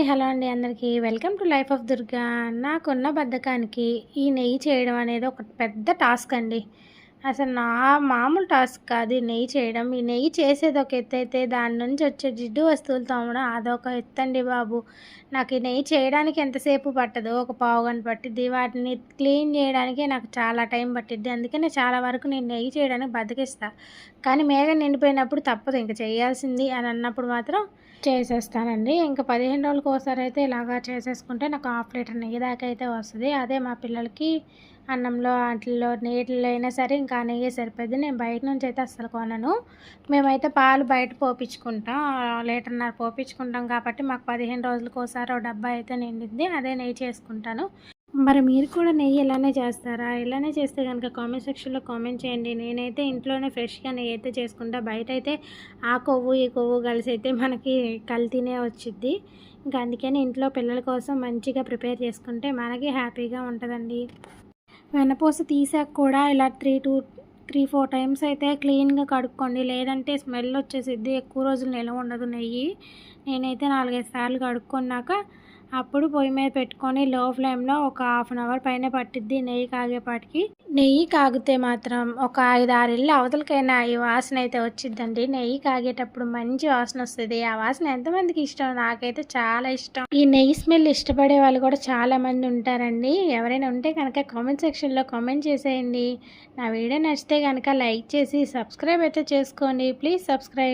Hi hello అండి అందరికీ. Welcome to life of Durga. నాకున్న బద్ధకానికి ఈ నెయ్యి చేయడం అనేది ఒక పెద్ద టాస్క్ అండి. అసలు నా మామూలు టాస్క్ కాదు ఈ నెయ్యి చేయడం. ఈ నెయ్యి చేసేది ఒక ఎత్తు అయితే దాని నుంచి వచ్చే జిడ్డు వస్తువులు తోమడం అదొక ఎత్తండి బాబు. నాకు ఈ నెయ్యి చేయడానికి ఎంతసేపు పట్టదు? ఒక పావు గంట పట్టిద్ది. వాటిని క్లీన్ చేయడానికి నాకు చాలా టైం పట్టిద్ది. అందుకనే చాలా వరకు నేను నెయ్యి చేయడానికి బతికిస్తా. కానీ మేఘ నిండిపోయినప్పుడు తప్పదు. ఇంకా చేయాల్సింది అని అన్నప్పుడు మాత్రం చేసేస్తానండి. ఇంకా పదిహేను రోజులకు ఒకసారి అయితే ఇలాగా చేసేసుకుంటే నాకు హాఫ్ లీటర్ నెయ్యి దాకా అయితే వస్తుంది. అదే మా పిల్లలకి అన్నంలో వాటిల్లో నీటిలో అయినా సరే ఇంకా నెయ్యి సరిపోద్ది. నేను బయట నుంచి అయితే అస్సలు కొనను. మేమైతే పాలు బయట పోపించుకుంటాం లీటర్న్నర పోపించుకుంటాం కాబట్టి మాకు పదిహేను రోజులకు ఒకసారి ఒక డబ్బా అయితే నిండింది అదే నెయ్యి చేసుకుంటాను. మరి మీరు కూడా నెయ్యి ఇలానే చేస్తారా? ఇలానే చేస్తే కనుక కామెంట్ సెక్షన్లో కామెంట్ చేయండి. నేనైతే ఇంట్లోనే ఫ్రెష్గా నెయ్యి అయితే చేసుకుంటా. బయట అయితే ఆ కొవ్వు ఈ కొవ్వు కలిసి అయితే మనకి కల్తీనే వచ్చిద్ది. ఇంకా అందుకని ఇంట్లో పిల్లల కోసం మంచిగా ప్రిపేర్ చేసుకుంటే మనకి హ్యాపీగా ఉంటుందండి. వెనపూస తీసాక కూడా ఇలా three two three four times అయితే క్లీన్గా కడుక్కోండి. లేదంటే స్మెల్ వచ్చేసిద్ది. ఎక్కువ రోజులు నిల్వ ఉండదు నెయ్యి. నేనైతే నాలుగైదు సార్లు కడుక్కున్నాక అప్పుడు పొయ్యి మీద పెట్టుకొని లో ఫ్లేమ్లో ఒక హాఫ్ అన్ అవర్ పైన పట్టిద్ది నెయ్యి కాగేపాటికి. నెయ్యి కాగితే మాత్రం ఒక ఐదు ఆరు ఇల్లు అవతలకైనా ఈ వాసన అయితే వచ్చిద్దండి. నెయ్యి కాగేటప్పుడు మంచి వాసన వస్తుంది. ఆ వాసన ఎంతమందికి ఇష్టం? నాకైతే చాలా ఇష్టం. ఈ నెయ్యి స్మెల్ ఇష్టపడే వాళ్ళు కూడా చాలా మంది ఉంటారండి. ఎవరైనా ఉంటే కనుక కామెంట్ సెక్షన్లో కామెంట్ చేసేయండి. నా వీడియో నచ్చితే కనుక లైక్ చేసి సబ్స్క్రైబ్ అయితే చేసుకోండి. Please subscribe